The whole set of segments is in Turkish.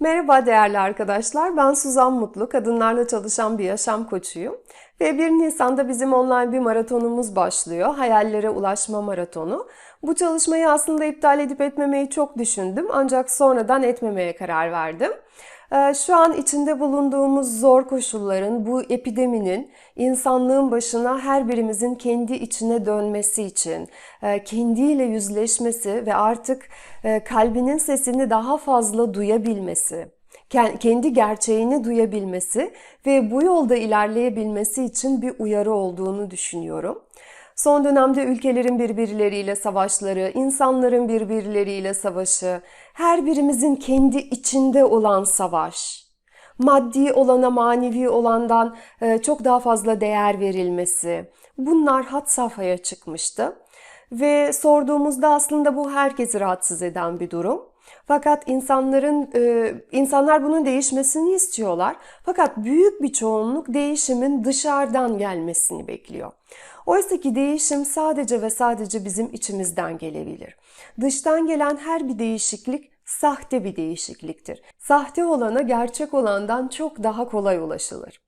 Merhaba değerli arkadaşlar. Ben Suzan Mutlu. Kadınlarla çalışan bir yaşam koçuyum. Ve 1 Nisan'da bizim online bir maratonumuz başlıyor. Hayallere ulaşma maratonu. Bu çalışmayı aslında iptal edip etmemeyi çok düşündüm. Ancak sonradan etmemeye karar verdim. Ee, Şu an içinde bulunduğumuz zor koşulların, bu epideminin insanlığın başına her birimizin kendi içine dönmesi için, e, kendiyle yüzleşmesi ve artık e, kalbinin sesini daha fazla duyabilmesi, ke- kendi gerçeğini duyabilmesi ve bu yolda ilerleyebilmesi için bir uyarı olduğunu düşünüyorum. Son dönemde ülkelerin birbirleriyle savaşları, insanların birbirleriyle savaşı, her birimizin kendi içinde olan savaş, maddi olana manevi olandan e, çok daha fazla değer verilmesi, bunlar had safhaya çıkmıştı. Ve sorduğumuzda aslında bu herkesi rahatsız eden bir durum. Fakat insanların e, insanlar bunun değişmesini istiyorlar. Fakat büyük bir çoğunluk değişimin dışarıdan gelmesini bekliyor. Oysa ki değişim sadece ve sadece bizim içimizden gelebilir. Dıştan gelen her bir değişiklik sahte bir değişikliktir. Sahte olana gerçek olandan çok daha kolay ulaşılır.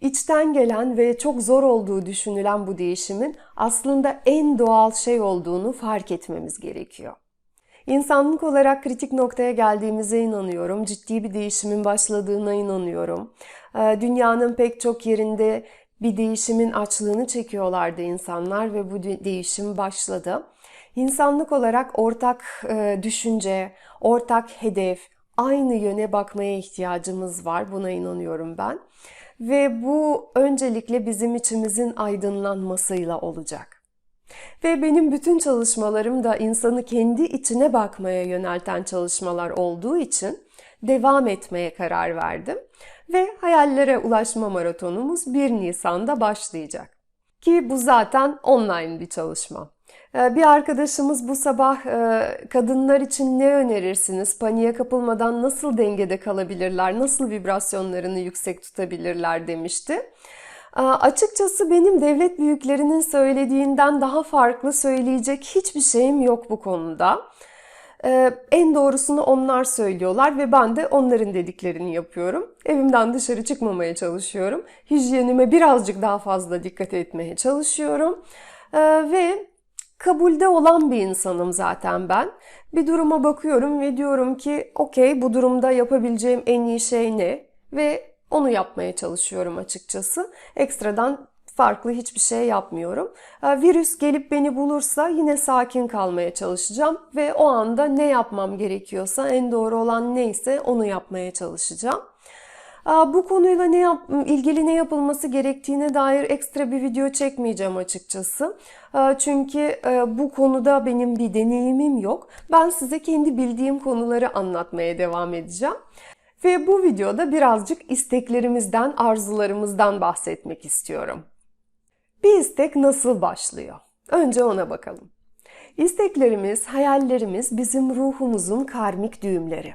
İçten gelen ve çok zor olduğu düşünülen bu değişimin aslında en doğal şey olduğunu fark etmemiz gerekiyor. İnsanlık olarak kritik noktaya geldiğimize inanıyorum. Ciddi bir değişimin başladığına inanıyorum. Ee, Dünyanın pek çok yerinde bir değişimin açlığını çekiyorlardı insanlar ve bu de- değişim başladı. İnsanlık olarak ortak e, düşünce, ortak hedef, aynı yöne bakmaya ihtiyacımız var. Buna inanıyorum ben. Ve bu öncelikle bizim içimizin aydınlanmasıyla olacak. Ve benim bütün çalışmalarım da insanı kendi içine bakmaya yönelten çalışmalar olduğu için devam etmeye karar verdim. Ve hayallere ulaşma maratonumuz 1 Nisan'da başlayacak. Ki bu zaten online bir çalışma. Ee, Bir arkadaşımız bu sabah e, kadınlar için ne önerirsiniz? Paniğe kapılmadan nasıl dengede kalabilirler? Nasıl vibrasyonlarını yüksek tutabilirler demişti. Aa, Açıkçası benim devlet büyüklerinin söylediğinden daha farklı söyleyecek hiçbir şeyim yok bu konuda. Ee, en doğrusunu onlar söylüyorlar ve ben de onların dediklerini yapıyorum. Evimden dışarı çıkmamaya çalışıyorum. Hijyenime birazcık daha fazla dikkat etmeye çalışıyorum. Ee, ve kabulde olan bir insanım zaten ben. Bir duruma bakıyorum ve diyorum ki okey bu durumda yapabileceğim en iyi şey ne? Ve onu yapmaya çalışıyorum açıkçası. Ekstradan farklı hiçbir şey yapmıyorum. Ee, Virüs gelip beni bulursa yine sakin kalmaya çalışacağım ve o anda ne yapmam gerekiyorsa en doğru olan neyse onu yapmaya çalışacağım. Aa, Bu konuyla ne yap ilgili ne yapılması gerektiğine dair ekstra bir video çekmeyeceğim açıkçası. Aa, Çünkü e, bu konuda benim bir deneyimim yok. Ben size kendi bildiğim konuları anlatmaya devam edeceğim. Ve bu videoda birazcık isteklerimizden, arzularımızdan bahsetmek istiyorum. Bir istek nasıl başlıyor? Önce ona bakalım. İsteklerimiz, hayallerimiz bizim ruhumuzun karmik düğümleri.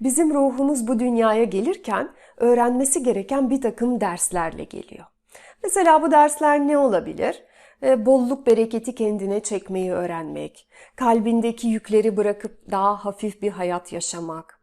Bizim ruhumuz bu dünyaya gelirken öğrenmesi gereken bir takım derslerle geliyor. Mesela bu dersler ne olabilir? E, Bolluk bereketi kendine çekmeyi öğrenmek, kalbindeki yükleri bırakıp daha hafif bir hayat yaşamak,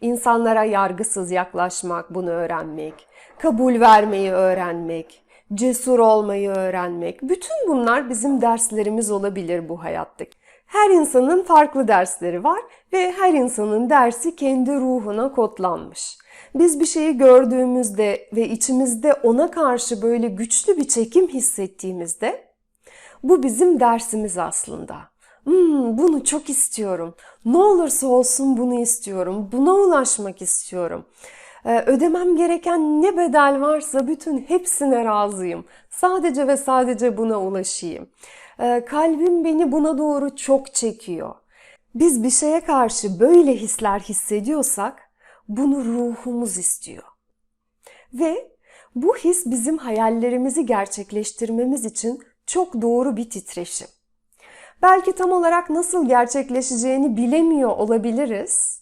insanlara yargısız yaklaşmak, bunu öğrenmek, kabul vermeyi öğrenmek, cesur olmayı öğrenmek. Bütün bunlar bizim derslerimiz olabilir bu hayatta. Her insanın farklı dersleri var ve her insanın dersi kendi ruhuna kodlanmış. Biz bir şeyi gördüğümüzde ve içimizde ona karşı böyle güçlü bir çekim hissettiğimizde bu bizim dersimiz aslında. Hmm, bunu çok istiyorum. Ne olursa olsun bunu istiyorum. Buna ulaşmak istiyorum. Ee, ödemem gereken ne bedel varsa bütün hepsine razıyım. Sadece ve sadece buna ulaşayım. Ee, kalbim beni buna doğru çok çekiyor. Biz bir şeye karşı böyle hisler hissediyorsak bunu ruhumuz istiyor. Ve bu his bizim hayallerimizi gerçekleştirmemiz için çok doğru bir titreşim. Belki tam olarak nasıl gerçekleşeceğini bilemiyor olabiliriz.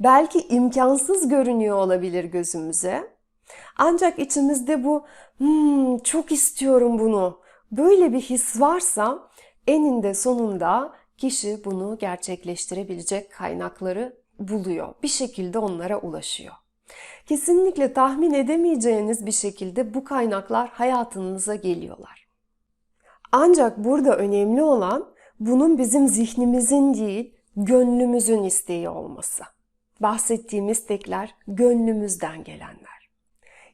Belki imkansız görünüyor olabilir gözümüze. Ancak içimizde bu "Hmm, çok istiyorum bunu. Böyle bir his varsa eninde sonunda kişi bunu gerçekleştirebilecek kaynakları buluyor. Bir şekilde onlara ulaşıyor. Kesinlikle tahmin edemeyeceğiniz bir şekilde bu kaynaklar hayatınıza geliyorlar. Ancak burada önemli olan bunun bizim zihnimizin değil, gönlümüzün isteği olması. Bahsettiğim istekler gönlümüzden gelenler.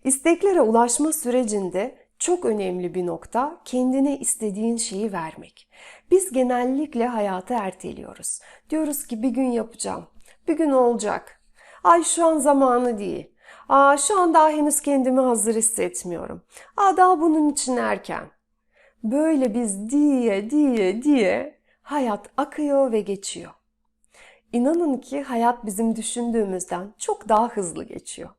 İsteklere ulaşma sürecinde çok önemli bir nokta kendine istediğin şeyi vermek. Biz genellikle hayatı erteliyoruz. Diyoruz ki bir gün yapacağım, bir gün olacak. Ay şu an zamanı değil. Aa şu an daha henüz kendimi hazır hissetmiyorum. Aa daha bunun için erken. Böyle biz diye diye diye hayat akıyor ve geçiyor. İnanın ki hayat bizim düşündüğümüzden çok daha hızlı geçiyor.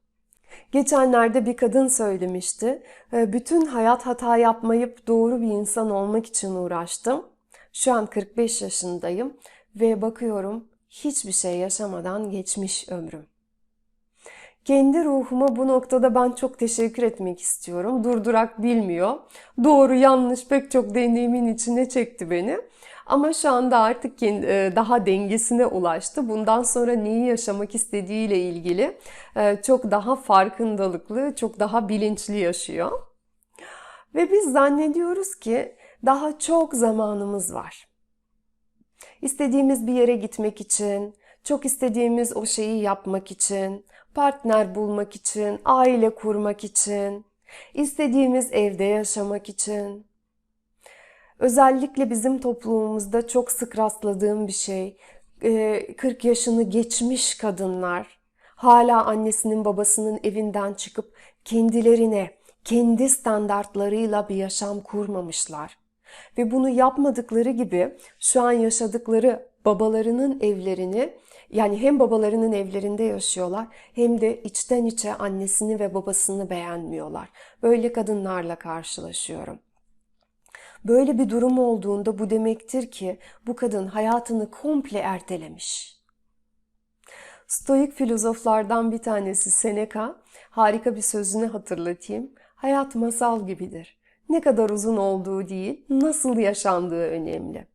Geçenlerde bir kadın söylemişti. "E, Bütün hayat hata yapmayıp doğru bir insan olmak için uğraştım. Şu an 45 yaşındayım ve bakıyorum hiçbir şey yaşamadan geçmiş ömrüm. Kendi ruhuma bu noktada ben çok teşekkür etmek istiyorum. Durdurak bilmiyor. Doğru yanlış pek çok deneyimin içine çekti beni. Ama şu anda artık e, daha dengesine ulaştı. Bundan sonra neyi yaşamak istediğiyle ilgili e, çok daha farkındalıklı, çok daha bilinçli yaşıyor. Ve biz zannediyoruz ki daha çok zamanımız var. İstediğimiz bir yere gitmek için, çok istediğimiz o şeyi yapmak için, partner bulmak için, aile kurmak için, istediğimiz evde yaşamak için. Özellikle bizim toplumumuzda çok sık rastladığım bir şey. e, 40 yaşını geçmiş kadınlar hala annesinin babasının evinden çıkıp kendilerine, kendi standartlarıyla bir yaşam kurmamışlar. Ve bunu yapmadıkları gibi şu an yaşadıkları babalarının evlerini yani hem babalarının evlerinde yaşıyorlar hem de içten içe annesini ve babasını beğenmiyorlar. Böyle kadınlarla karşılaşıyorum. Böyle bir durum olduğunda bu demektir ki bu kadın hayatını komple ertelemiş. Stoik filozoflardan bir tanesi Seneca harika bir sözünü hatırlatayım. Hayat masal gibidir. Ne kadar uzun olduğu değil, nasıl yaşandığı önemli.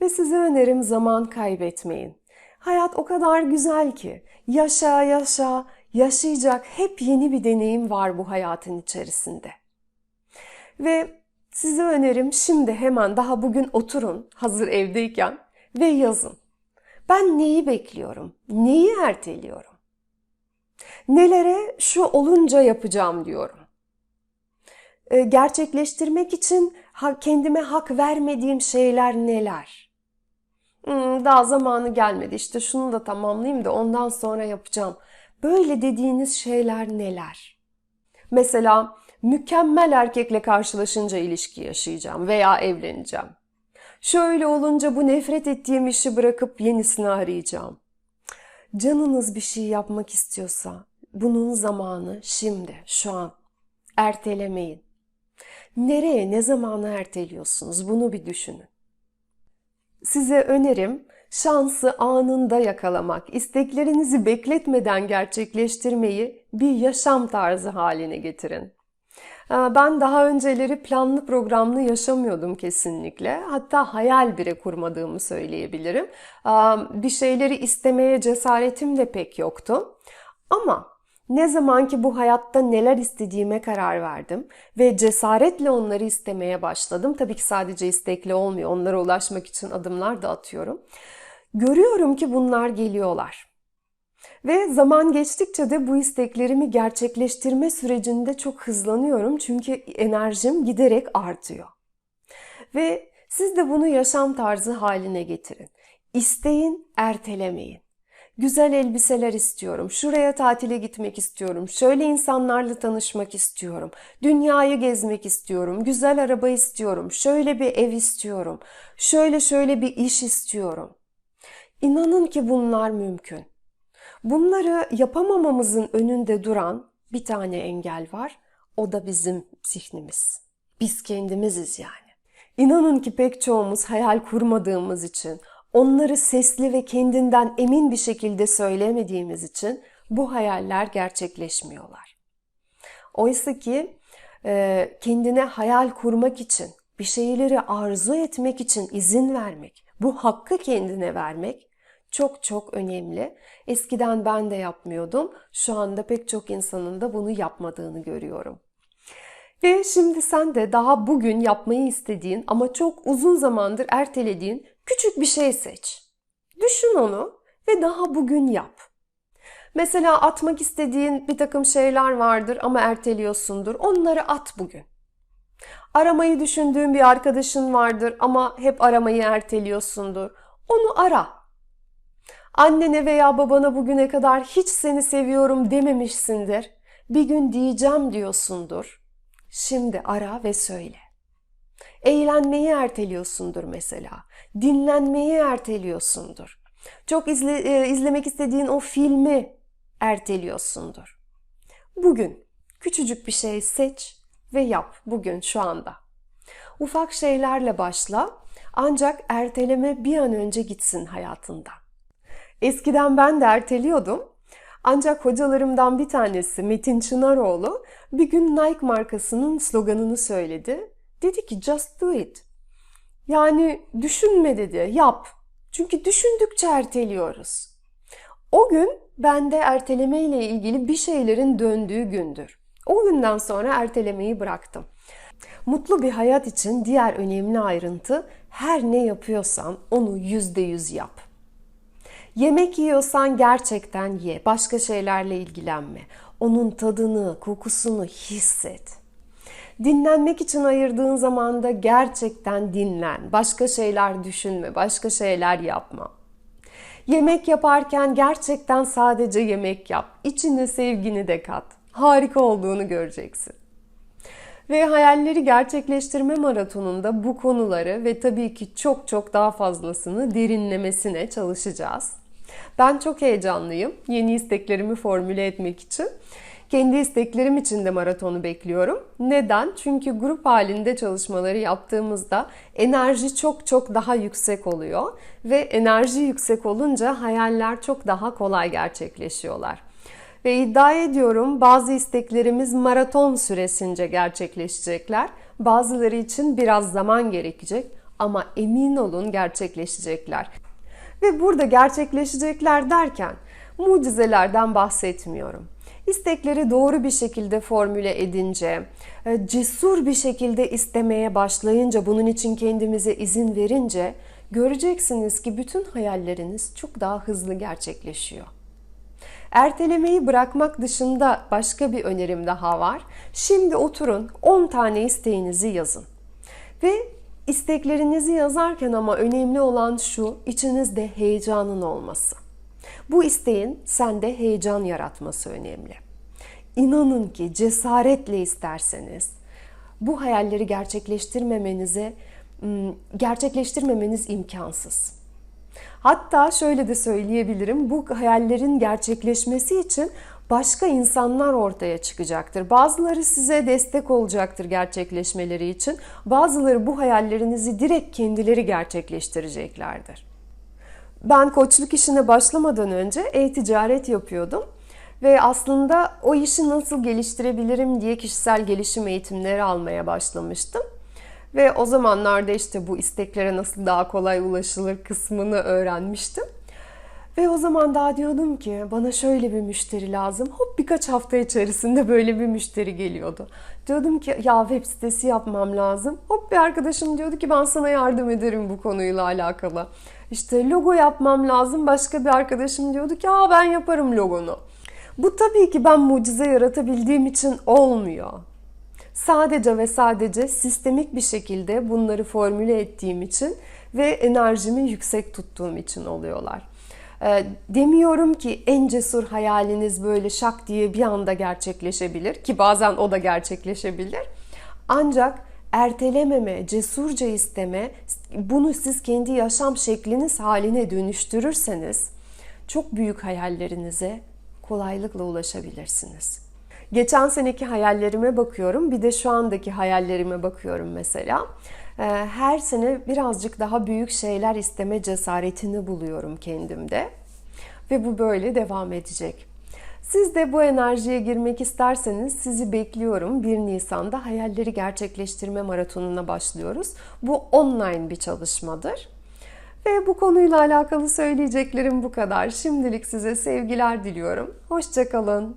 Ve size önerim zaman kaybetmeyin. Hayat o kadar güzel ki yaşa yaşa, yaşayacak hep yeni bir deneyim var bu hayatın içerisinde. Ve size önerim şimdi hemen daha bugün oturun hazır evdeyken ve yazın. Ben neyi bekliyorum? Neyi erteliyorum? Nelere şu olunca yapacağım diyorum. E, Gerçekleştirmek için kendime hak vermediğim şeyler neler? Hmm, daha zamanı gelmedi işte şunu da tamamlayayım da ondan sonra yapacağım. Böyle dediğiniz şeyler neler? Mesela mükemmel erkekle karşılaşınca ilişki yaşayacağım veya evleneceğim. Şöyle olunca bu nefret ettiğim işi bırakıp yenisini arayacağım. Canınız bir şey yapmak istiyorsa bunun zamanı şimdi, şu an. Ertelemeyin. Nereye, ne zamana erteliyorsunuz? Bunu bir düşünün. Size önerim şansı anında yakalamak, isteklerinizi bekletmeden gerçekleştirmeyi bir yaşam tarzı haline getirin. Ee, Ben daha önceleri planlı programlı yaşamıyordum kesinlikle. Hatta hayal bile kurmadığımı söyleyebilirim. Ee, Bir şeyleri istemeye cesaretim de pek yoktu. Ama ne zaman ki bu hayatta neler istediğime karar verdim ve cesaretle onları istemeye başladım. Tabii ki sadece istekle olmuyor. Onlara ulaşmak için adımlar da atıyorum. Görüyorum ki bunlar geliyorlar. Ve zaman geçtikçe de bu isteklerimi gerçekleştirme sürecinde çok hızlanıyorum. Çünkü enerjim giderek artıyor. Ve siz de bunu yaşam tarzı haline getirin. İsteyin, ertelemeyin. Güzel elbiseler istiyorum. Şuraya tatile gitmek istiyorum. Şöyle insanlarla tanışmak istiyorum. Dünyayı gezmek istiyorum. Güzel araba istiyorum. Şöyle bir ev istiyorum. Şöyle şöyle bir iş istiyorum. İnanın ki bunlar mümkün. Bunları yapamamamızın önünde duran bir tane engel var. O da bizim zihnimiz. Biz kendimiziz yani. İnanın ki pek çoğumuz hayal kurmadığımız için, onları sesli ve kendinden emin bir şekilde söylemediğimiz için bu hayaller gerçekleşmiyorlar. Oysa ki e, kendine hayal kurmak için, bir şeyleri arzu etmek için izin vermek, bu hakkı kendine vermek çok çok önemli. Eskiden ben de yapmıyordum. Şu anda pek çok insanın da bunu yapmadığını görüyorum. Ve şimdi sen de daha bugün yapmayı istediğin ama çok uzun zamandır ertelediğin küçük bir şey seç. Düşün onu ve daha bugün yap. Mesela atmak istediğin bir takım şeyler vardır ama erteliyorsundur. Onları at bugün. Aramayı düşündüğün bir arkadaşın vardır ama hep aramayı erteliyorsundur. Onu ara. Annene veya babana bugüne kadar hiç seni seviyorum dememişsindir. Bir gün diyeceğim diyorsundur. Şimdi ara ve söyle. Eğlenmeyi erteliyorsundur mesela. Dinlenmeyi erteliyorsundur. Çok izle, e, izlemek istediğin o filmi erteliyorsundur. Bugün küçücük bir şey seç ve yap bugün şu anda. Ufak şeylerle başla ancak erteleme bir an önce gitsin hayatından. Eskiden ben de erteliyordum. Ancak hocalarımdan bir tanesi Metin Çınaroğlu bir gün Nike markasının sloganını söyledi. Dedi ki just do it. Yani düşünme dedi, yap. Çünkü düşündükçe erteliyoruz. O gün bende erteleme ile ilgili bir şeylerin döndüğü gündür. O günden sonra ertelemeyi bıraktım. Mutlu bir hayat için diğer önemli ayrıntı her ne yapıyorsan onu yüzde yüz yap. Yemek yiyorsan gerçekten ye. Başka şeylerle ilgilenme. Onun tadını, kokusunu hisset. Dinlenmek için ayırdığın zamanda gerçekten dinlen. Başka şeyler düşünme, başka şeyler yapma. Yemek yaparken gerçekten sadece yemek yap. İçine sevgini de kat. Harika olduğunu göreceksin. Ve hayalleri gerçekleştirme maratonunda bu konuları ve tabii ki çok çok daha fazlasını derinlemesine çalışacağız. Ben çok heyecanlıyım yeni isteklerimi formüle etmek için. Kendi isteklerim için de maratonu bekliyorum. Neden? Çünkü grup halinde çalışmaları yaptığımızda enerji çok çok daha yüksek oluyor ve enerji yüksek olunca hayaller çok daha kolay gerçekleşiyorlar. Ve iddia ediyorum bazı isteklerimiz maraton süresince gerçekleşecekler. Bazıları için biraz zaman gerekecek ama emin olun gerçekleşecekler. Ve burada gerçekleşecekler derken mucizelerden bahsetmiyorum. İstekleri doğru bir şekilde formüle edince, e, cesur bir şekilde istemeye başlayınca, bunun için kendimize izin verince göreceksiniz ki bütün hayalleriniz çok daha hızlı gerçekleşiyor. Ertelemeyi bırakmak dışında başka bir önerim daha var. Şimdi oturun 10 tane isteğinizi yazın. Ve isteklerinizi yazarken ama önemli olan şu, içinizde heyecanın olması. Bu isteğin sende heyecan yaratması önemli. İnanın ki cesaretle isterseniz bu hayalleri gerçekleştirmemenize gerçekleştirmemeniz imkansız. Hatta şöyle de söyleyebilirim. Bu hayallerin gerçekleşmesi için başka insanlar ortaya çıkacaktır. Bazıları size destek olacaktır gerçekleşmeleri için. Bazıları bu hayallerinizi direkt kendileri gerçekleştireceklerdir. Ben koçluk işine başlamadan önce e-ticaret yapıyordum. Ve aslında o işi nasıl geliştirebilirim diye kişisel gelişim eğitimleri almaya başlamıştım. Ve o zamanlarda işte bu isteklere nasıl daha kolay ulaşılır kısmını öğrenmiştim. Ve o zaman daha diyordum ki bana şöyle bir müşteri lazım. Hop birkaç hafta içerisinde böyle bir müşteri geliyordu. Diyordum ki ya web sitesi yapmam lazım. Hop bir arkadaşım diyordu ki ben sana yardım ederim bu konuyla alakalı. İşte logo yapmam lazım. Başka bir arkadaşım diyordu ki ya ben yaparım logonu. Bu tabii ki ben mucize yaratabildiğim için olmuyor. Sadece ve sadece sistemik bir şekilde bunları formüle ettiğim için ve enerjimi yüksek tuttuğum için oluyorlar. Ee, demiyorum ki en cesur hayaliniz böyle şak diye bir anda gerçekleşebilir ki bazen o da gerçekleşebilir. Ancak ertelememe, cesurca isteme, bunu siz kendi yaşam şekliniz haline dönüştürürseniz çok büyük hayallerinize kolaylıkla ulaşabilirsiniz. Geçen seneki hayallerime bakıyorum. Bir de şu andaki hayallerime bakıyorum mesela. Ee, her sene birazcık daha büyük şeyler isteme cesaretini buluyorum kendimde. Ve bu böyle devam edecek. Siz de bu enerjiye girmek isterseniz sizi bekliyorum. 1 Nisan'da hayalleri gerçekleştirme maratonuna başlıyoruz. Bu online bir çalışmadır. Ve bu konuyla alakalı söyleyeceklerim bu kadar. Şimdilik size sevgiler diliyorum. Hoşçakalın.